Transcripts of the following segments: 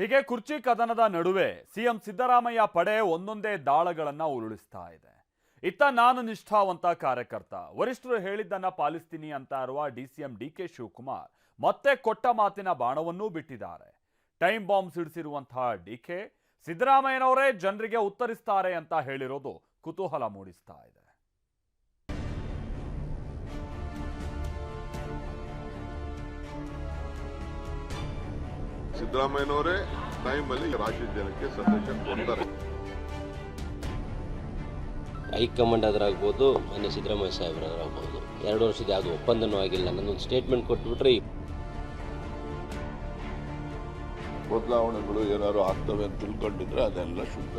ಹೀಗೆ ಕುರ್ಚಿ ಕದನದ ನಡುವೆ ಸಿಎಂ ಸಿದ್ದರಾಮಯ್ಯ ಪಡೆ ಒಂದೊಂದೇ ದಾಳಗಳನ್ನ ಉರುಳಿಸ್ತಾ ಇದೆ. ಇತ್ತ ನಾನು ನಿಷ್ಠಾವಂತ ಕಾರ್ಯಕರ್ತ. ವರಿಷ್ಠರು ಹೇಳಿದ್ದನ್ನ ಪಾಲಿಸ್ತೀನಿ ಅಂತ ಇರುವ ಡಿಸಿಎಂ ಡಿ ಕೆ ಶಿವಕುಮಾರ್ ಮತ್ತೆ ಕೊಟ್ಟ ಮಾತಿನ ಬಾಣವನ್ನೂ ಬಿಟ್ಟಿದ್ದಾರೆ. ಟೈಮ್ ಬಾಂಬ್ ಸಿಡಿಸಿರುವಂತಹ ಡಿ ಕೆ ಸಿದ್ದರಾಮಯ್ಯನವರೇ ಜನರಿಗೆ ಉತ್ತರಿಸ್ತಾರೆ ಅಂತ ಹೇಳಿರೋದು ಕುತೂಹಲ ಮೂಡಿಸ್ತಾ ಇದೆ. ಸಿದ್ದರಾಮಯ್ಯನವರೇ ಟೈಮಲ್ಲಿ ರಾಜ್ಯ ಜನಕ್ಕೆ ಸಂದೇಶ ಕೊಡ್ತಾರೆ. ಹೈಕಮಾಂಡ್ ಆದ್ರಾಗ್ಬೋದು ಮೊನ್ನೆ ಸಿದ್ದರಾಮಯ್ಯ ಸಾಹೇಬ್ರಾಗ್ಬೋದು ಎರಡು ವರ್ಷದ ಯಾವುದು ಒಪ್ಪಂದನೂ ಆಗಿಲ್ಲ ನನ್ನೊಂದು ಸ್ಟೇಟ್ಮೆಂಟ್ ಕೊಟ್ಬಿಟ್ರೆ. ಬದಲಾವಣೆಗಳು ಏನಾದ್ರು ಆಗ್ತವೆ ಅಂತ ತಿಳ್ಕೊಂಡಿದ್ರೆ ಅದೆಲ್ಲ ಶುದ್ಧ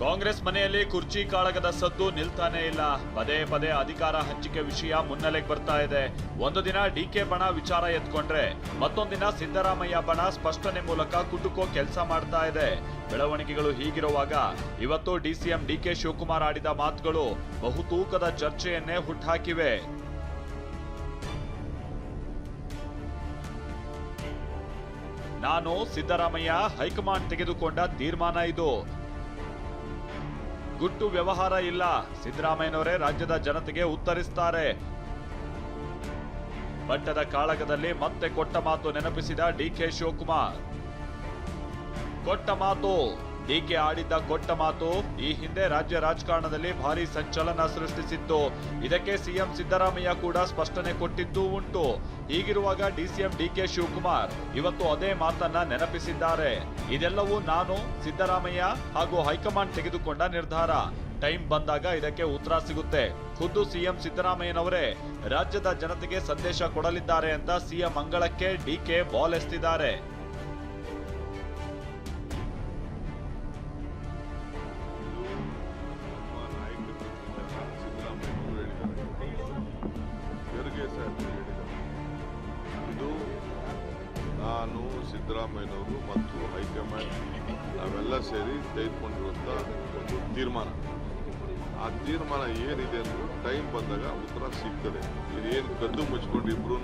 ಕಾಂಗ್ರೆಸ್ ಮನೆಯಲ್ಲಿ ಕುರ್ಚಿ ಕಾಳಗದ ಸದ್ದು ನಿಲ್ತಾನೆ ಇಲ್ಲ. ಪದೇ ಪದೇ ಅಧಿಕಾರ ಹಂಚಿಕೆ ವಿಷಯ ಮುನ್ನೆಲೆಗೆ ಬರ್ತಾ ಇದೆ. ಒಂದು ದಿನ ಡಿಕೆ ಬಣ ವಿಚಾರ ಎತ್ಕೊಂಡ್ರೆ, ಮತ್ತೊಂದಿನ ಸಿದ್ದರಾಮಯ್ಯ ಬಣ ಸ್ಪಷ್ಟನೆ ಮೂಲಕ ಕುಟುಕೋ ಕೆಲಸ ಮಾಡ್ತಾ ಇದೆ. ಬೆಳವಣಿಗೆಗಳು ಹೀಗಿರುವಾಗ ಇವತ್ತು ಡಿಸಿಎಂ ಡಿಕೆ ಶಿವಕುಮಾರ್ ಆಡಿದ ಮಾತುಗಳು ಬಹುತೂಕದ ಚರ್ಚೆಯನ್ನೇ ಹುಟ್ಟುಹಾಕಿವೆ ನಾನು ಸಿದ್ದರಾಮಯ್ಯ ಹೈಕಮಾಂಡ್ ತೆಗೆದುಕೊಂಡ ತೀರ್ಮಾನ ಇದು. ಗುಟ್ಟು ವ್ಯವಹಾರ ಇಲ್ಲ. ಸಿದ್ದರಾಮಯ್ಯನವರೇ ರಾಜ್ಯದ ಜನತೆಗೆ ಉತ್ತರಿಸ್ತಾರೆ. ಬಟ್ಟದ ಕಾಳಗದಲ್ಲಿ ಮತ್ತೆ ಕೊಟ್ಟ ಮಾತು ನೆನಪಿಸಿದ ಡಿಕೆ ಶಿವಕುಮಾರ್. ಕೊಟ್ಟ ಮಾತು. ಡಿಕೆ ಆಡಿದ್ದ ಕೊಟ್ಟ ಮಾತು ಈ ಹಿಂದೆ ರಾಜ್ಯ ರಾಜಕಾರಣದಲ್ಲಿ ಭಾರಿ ಸಂಚಲನ ಸೃಷ್ಟಿಸಿತ್ತು. ಇದಕ್ಕೆ ಸಿಎಂ ಸಿದ್ದರಾಮಯ್ಯ ಕೂಡ ಸ್ಪಷ್ಟನೆ ಕೊಟ್ಟಿದ್ದೂ ಉಂಟು. ಹೀಗಿರುವಾಗ ಡಿಸಿಎಂ ಡಿಕೆ ಶಿವಕುಮಾರ್ ಇವತ್ತು ಅದೇ ಮಾತನ್ನ ನೆನಪಿಸಿದ್ದಾರೆ. ಇದೆಲ್ಲವೂ ನಾನು, ಸಿದ್ದರಾಮಯ್ಯ ಹಾಗೂ ಹೈಕಮಾಂಡ್ ತೆಗೆದುಕೊಂಡ ನಿರ್ಧಾರ. ಟೈಮ್ ಬಂದಾಗ ಇದಕ್ಕೆ ಉತ್ತರ ಸಿಗುತ್ತೆ. ಖುದ್ದು ಸಿಎಂ ಸಿದ್ದರಾಮಯ್ಯನವರೇ, ರಾಜ್ಯದ ಜನತೆಗೆ ಸಂದೇಶ ಕೊಡಲಿದ್ದಾರೆ ಅಂತ ಸಿಎಂ ಅಂಗಳಕ್ಕೆ ಡಿಕೆ ಬಾಲ್ ಎಸ್ತಿದ್ದಾರೆ ಸಿದ್ದರಾಮಯ್ಯನವರು ಮತ್ತು ಹೈಕಮಾಂಡ್ ನಾವೆಲ್ಲ ಸೇರಿ ತೆಗೆದುಕೊಂಡಿರುವಂಥ ಒಂದು ತೀರ್ಮಾನ. ಆ ತೀರ್ಮಾನ ಏನಿದೆ ಅಂದ್ರೆ ಟೈಮ್ ಬಂದಾಗ ಉತ್ತರ ಸಿಗ್ತದೆ. ಇದೇನು ಕದ್ದು ಮುಚ್ಕೊಂಡು ಇಬ್ರು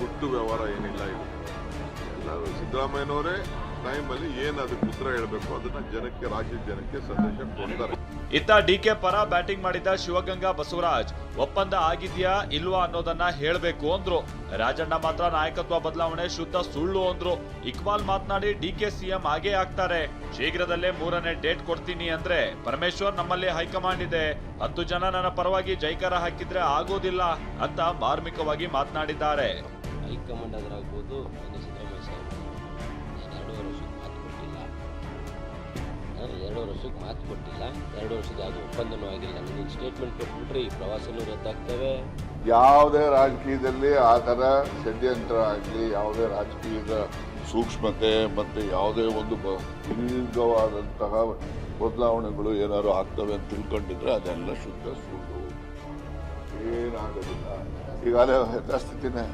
ಗುಟ್ಟು ವ್ಯವಹಾರ ಏನಿಲ್ಲ ಇದು. ಎಲ್ಲರೂ ಸಿದ್ದರಾಮಯ್ಯನವರೇ ಟೈಮಲ್ಲಿ ಏನು ಅದಕ್ಕೆ ಉತ್ತರ ಹೇಳಬೇಕು ಅದನ್ನ ಜನಕ್ಕೆ ರಾಜ್ಯದ ಜನಕ್ಕೆ ಸಂದೇಶ ಕೊಡ್ತಾರೆ. ಇತ್ತ ಡಿಕೆ ಪರ ಬ್ಯಾಟಿಂಗ್ ಮಾಡಿದ ಶಿವಗಂಗಾ ಬಸವರಾಜ್ ಒಪ್ಪಂದ ಆಗಿದ್ಯಾ ಇಲ್ವಾ ಅನ್ನೋದನ್ನ ಹೇಳಬೇಕು ಅಂದ್ರು. ರಾಜಣ್ಣ ಮಾತ್ರ ನಾಯಕತ್ವ ಬದಲಾವಣೆ ಶುದ್ಧ ಸುಳ್ಳು ಅಂದ್ರು. ಇಕ್ಬಾಲ್ ಮಾತನಾಡಿ ಡಿಕೆ ಸಿಎಂ ಆಗೇ ಆಗ್ತಾರೆ. ಶೀಘ್ರದಲ್ಲೇ ಮೂರನೇ ಡೇಟ್ ಕೊಡ್ತೀನಿ ಅಂದ್ರೆ ಪರಮೇಶ್ವರ್ ನಮ್ಮಲ್ಲಿ ಹೈಕಮಾಂಡ್ ಇದೆ. ಹತ್ತು ಜನ ನನ್ನ ಪರವಾಗಿ ಜೈಕಾರ ಹಾಕಿದ್ರೆ ಆಗೋದಿಲ್ಲ ಅಂತ ಮಾರ್ಮಿಕವಾಗಿ ಮಾತನಾಡಿದ್ದಾರೆ. ಹೈಕಮಾಂಡ್ ಆದ್ರಾಗ್ಬೋದು ವರ್ಷಕ್ಕೆ ಮಾತು ಕೊಟ್ಟಿಲ್ಲ. ಎರಡು ವರ್ಷದ ಯಾವುದು ಒಪ್ಪಂದನೂ ಆಗಿಲ್ಲ ನಿಮ್ಮ ಸ್ಟೇಟ್ಮೆಂಟ್ ಕೊಟ್ಬಿಟ್ರೆ ಈ ಪ್ರವಾಸನೂ ರದ್ದಾಗ್ತವೆ. ಯಾವುದೇ ರಾಜಕೀಯದಲ್ಲಿ ಆ ಥರ ಷಡ್ಯಂತ್ರ ಆಗಲಿ, ಯಾವುದೇ ರಾಜಕೀಯದ ಸೂಕ್ಷ್ಮತೆ ಮತ್ತು ಯಾವುದೇ ಒಂದು ದೀರ್ಘವಾದಂತಹ ಬದಲಾವಣೆಗಳು ಏನಾದ್ರು ಆಗ್ತವೆ ಅಂತ ತಿಳ್ಕೊಂಡಿದ್ರೆ ಅದೆಲ್ಲ ಶುದ್ಧ ಸುಳ್ಳು. ಏನಾಗೋದಿಲ್ಲ. ಈಗಾಗಲೇ ಯಥಾಸ್ಥಿತಿನೇ.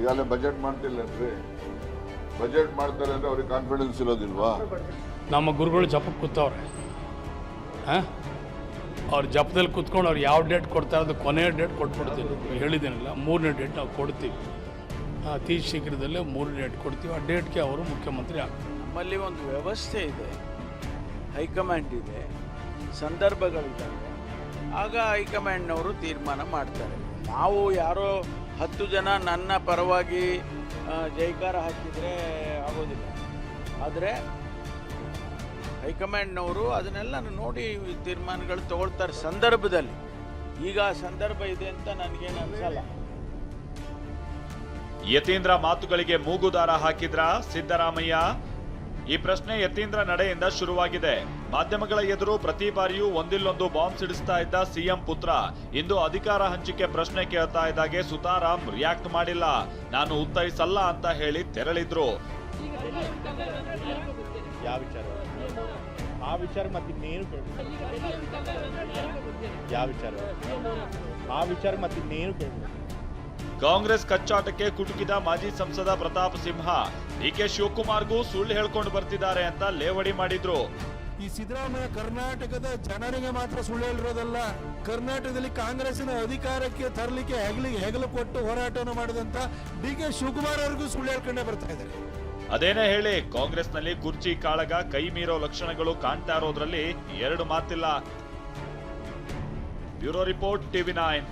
ಈಗಾಗಲೇ ಬಜೆಟ್ ಮಾಡ್ತಿಲ್ಲನ್ರಿ ಬಜೆಟ್ ಮಾಡ್ತಾರೆ ಅಂದ್ರೆ ಅವ್ರಿಗೆ ಕಾನ್ಫಿಡೆನ್ಸ್ ಇರೋದಿಲ್ವಾ? ನಮ್ಮ ಗುರುಗಳು ಜಪಕ್ಕೆ ಕೂತವ್ರೆ. ಹಾಂ? ಅವ್ರ ಜಪದಲ್ಲಿ ಕೂತ್ಕೊಂಡು ಅವ್ರು ಯಾವ ಡೇಟ್ ಕೊಡ್ತಾರೆ ಅದು ಕೊನೆಯ ಡೇಟ್ ಕೊಟ್ಬಿಡ್ತೀವಿ ಹೇಳಿದ್ದೇನಲ್ಲ ಮೂರನೇ ಡೇಟ್ ನಾವು ಕೊಡ್ತೀವಿ. ಅತಿ ಶೀಘ್ರದಲ್ಲೇ ಮೂರನೇ ಡೇಟ್ ಕೊಡ್ತೀವಿ. ಆ ಡೇಟ್ಗೆ ಅವರು ಮುಖ್ಯಮಂತ್ರಿ ಆಗ್ತಾರೆ. ನಮ್ಮಲ್ಲಿ ಒಂದು ವ್ಯವಸ್ಥೆ ಇದೆ. ಹೈಕಮಾಂಡ್ ಇದೆ. ಸಂದರ್ಭಗಳಿದ್ದಾವೆ. ಆಗ ಹೈಕಮಾಂಡ್ನವರು ತೀರ್ಮಾನ ಮಾಡ್ತಾರೆ. ನಾವು ಯಾರೋ ಹತ್ತು ಜನ ನನ್ನ ಪರವಾಗಿ ಜೈಕಾರ ಹಾಕಿದರೆ ಆಗೋದಿಲ್ಲ. ಆದರೆ ಹೈಕಮಾಂಡ್ನವರು ಅದನ್ನೆಲ್ಲ ನೋಡಿ ತೀರ್ಮಾನಗಳು ತಗೊಳ್ತಾರೆ ಸಂದರ್ಭದಲ್ಲಿ. ಈಗ ಆ ಸಂದರ್ಭ ಇದೆ ಅಂತ ನನಗೇನು ಅನ್ಸಲ್ಲ. ಯತೀಂದ್ರ ಮಾತುಗಳಿಗೆ ಮೂಗುದಾರ ಹಾಕಿದ್ರ ಸಿದ್ದರಾಮಯ್ಯ? ಈ ಪ್ರಶ್ನೆ ಯತೀಂದ್ರ ನಡೆಯಿಂದ ಶುರುವಾಗಿದೆ. ಮಾಧ್ಯಮಗಳ ಎದುರು ಪ್ರತಿ ಬಾರಿಯೂ ಒಂದಿಲ್ಲೊಂದು ಬಾಂಬ್ ಸಿಡಿಸ್ತಾ ಇದ್ದ ಸಿಎಂ ಪುತ್ರ. ಇಂದು ಅಧಿಕಾರ ಹಂಚಿಕೆ ಪ್ರಶ್ನೆ ಕೇಳ್ತಾ ಇದ್ದಾಗೆ ಸುತಾರಾಮ್ ರಿಯಾಕ್ಟ್ ಮಾಡಿಲ್ಲ. ನಾನು ಉತ್ತರಿಸಲ್ಲ ಅಂತ ಹೇಳಿ ತೆರಳಿದ್ರು. ಆ ವಿಚಾರ ಮತ್ತೆ ಇನ್ನೇನು ಯಾವ ವಿಚಾರ? ಆ ವಿಚಾರ ಮತ್ತೆ ಇನ್ನೇನು ಕಾಂಗ್ರೆಸ್ ಕಚ್ಚಾಟಕ್ಕೆ ಕುಟುಕಿದ ಮಾಜಿ ಸಂಸದ ಪ್ರತಾಪ್ ಸಿಂಹ ಡಿ ಕೆ ಶಿವಕುಮಾರ್ಗೂ ಸುಳ್ಳು ಹೇಳ್ಕೊಂಡು ಬರ್ತಿದ್ದಾರೆ ಅಂತ ಲೇವಡಿ ಮಾಡಿದ್ರು. ಈ ಸಿದ್ದರಾಮಯ್ಯ ಕರ್ನಾಟಕದ ಜನರಿಗೆ ಮಾತ್ರ ಸುಳ್ಳು ಹೇಳಿರೋದಲ್ಲ ಕರ್ನಾಟಕದಲ್ಲಿ ಕಾಂಗ್ರೆಸ್ನ ಅಧಿಕಾರಕ್ಕೆ ತರಲಿಕ್ಕೆ ಹೆಗಲಿಗೆ ಹೆಗಲು ಕೊಟ್ಟು ಹೋರಾಟವನ್ನು ಮಾಡಿದಂತ ಡಿ ಕೆ ಶಿವಕುಮಾರ್ ಅವರಿಗೂ ಸುಳ್ಳು ಹೇಳ್ಕೊಂಡೇ ಬರ್ತಾ ಇದ್ದಾರೆ. ಅದೇನೇ ಹೇಳಿ ಕಾಂಗ್ರೆಸ್ನಲ್ಲಿ ಕುರ್ಚಿ ಕಾಳಗ ಕೈ ಮೀರೋ ಲಕ್ಷಣಗಳು ಕಾಣ್ತಾ ಇರೋದ್ರಲ್ಲಿ ಎರಡು ಮಾತಿಲ್ಲ. Bureau report TV nine.